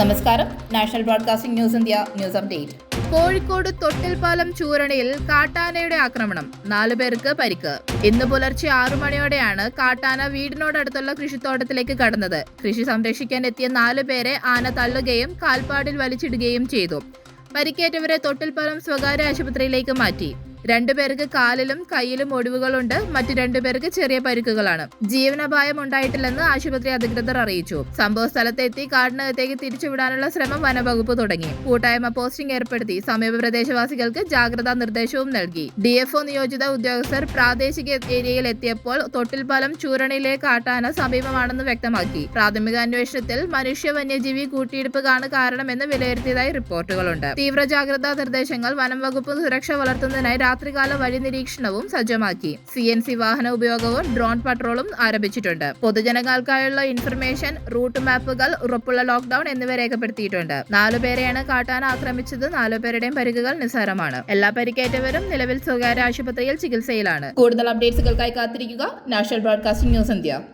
നമസ്കാരം. National broadcasting news India news update. Kozhikode Thottilpalam ചൂരണയിൽ കാട്ടാനയുടെ ആക്രമണം. നാലു പേർക്ക് പരിക്ക്. ഇന്ന് പുലർച്ചെ ആറു മണിയോടെയാണ് കാട്ടാന വീടിനോടടുത്തുള്ള കൃഷിത്തോട്ടത്തിലേക്ക് കടന്നത്. കൃഷി സംരക്ഷിക്കാൻ എത്തിയ നാലു പേരെ ആന തള്ളുകയും കാൽപ്പാടിൽ വലിച്ചിടുകയും ചെയ്തു. പരിക്കേറ്റവരെ തൊട്ടിൽപ്പാലം സ്വകാര്യ ആശുപത്രിയിലേക്ക് മാറ്റി. രണ്ടുപേർക്ക് കാലിലും കയ്യിലും ഒടിവുകളുണ്ട്. മറ്റു രണ്ടുപേർക്ക് ചെറിയ പരിക്കുകളാണ്. ജീവനപായം ഉണ്ടായിട്ടില്ലെന്ന് ആശുപത്രി അധികൃതർ അറിയിച്ചു. സംഭവ സ്ഥലത്തെത്തി കാടിനകത്തേക്ക് തിരിച്ചുവിടാനുള്ള ശ്രമം വനവകുപ്പ് തുടങ്ങി. കൂട്ടായ്മ പോസ്റ്റിംഗ് ഏർപ്പെടുത്തി സമീപ പ്രദേശവാസികൾക്ക് ജാഗ്രതാ നിർദ്ദേശവും നൽകി. ഡിഎഫ്ഒ നിയോജിത ഉദ്യോഗസ്ഥർ പ്രാദേശിക ഏരിയയിൽ എത്തിയപ്പോൾ തൊട്ടിൽപാലം ചൂരണിയിലെ കാട്ടാന സമീപമാണെന്ന് വ്യക്തമാക്കി. പ്രാഥമിക അന്വേഷണത്തിൽ മനുഷ്യ വന്യജീവി കൂട്ടിയിടിപ്പുകാണ് കാരണമെന്ന് വിലയിരുത്തിയതായി റിപ്പോർട്ടുകളുണ്ട്. തീവ്ര ജാഗ്രതാ നിർദ്ദേശങ്ങൾ വനം വകുപ്പ് സുരക്ഷ വളർത്തുന്നതിനായി രാത്രികാല വഴി നിരീക്ഷണവും സജ്ജമാക്കി. സി എൻ സി വാഹന ഉപയോഗവും ഡ്രോൺ പട്രോളും ആരംഭിച്ചിട്ടുണ്ട്. പൊതുജനങ്ങൾക്കായുള്ള ഇൻഫർമേഷൻ റൂട്ട് മാപ്പുകൾ ഉറപ്പുള്ള ലോക്ഡൌൺ എന്നിവ രേഖപ്പെടുത്തിയിട്ടുണ്ട്. നാലുപേരെയാണ് കാട്ടാൻ ആക്രമിച്ചത്. നാലുപേരുടെയും പരിക്കുകൾ നിസ്സാരമാണ്. എല്ലാ പരിക്കേറ്റവരും നിലവിൽ സ്വകാര്യ ആശുപത്രിയിൽ ചികിത്സയിലാണ്. കൂടുതൽ അപ്ഡേറ്റ്സുകൾക്കായി കാത്തിരിക്കുക. National broadcasting news India.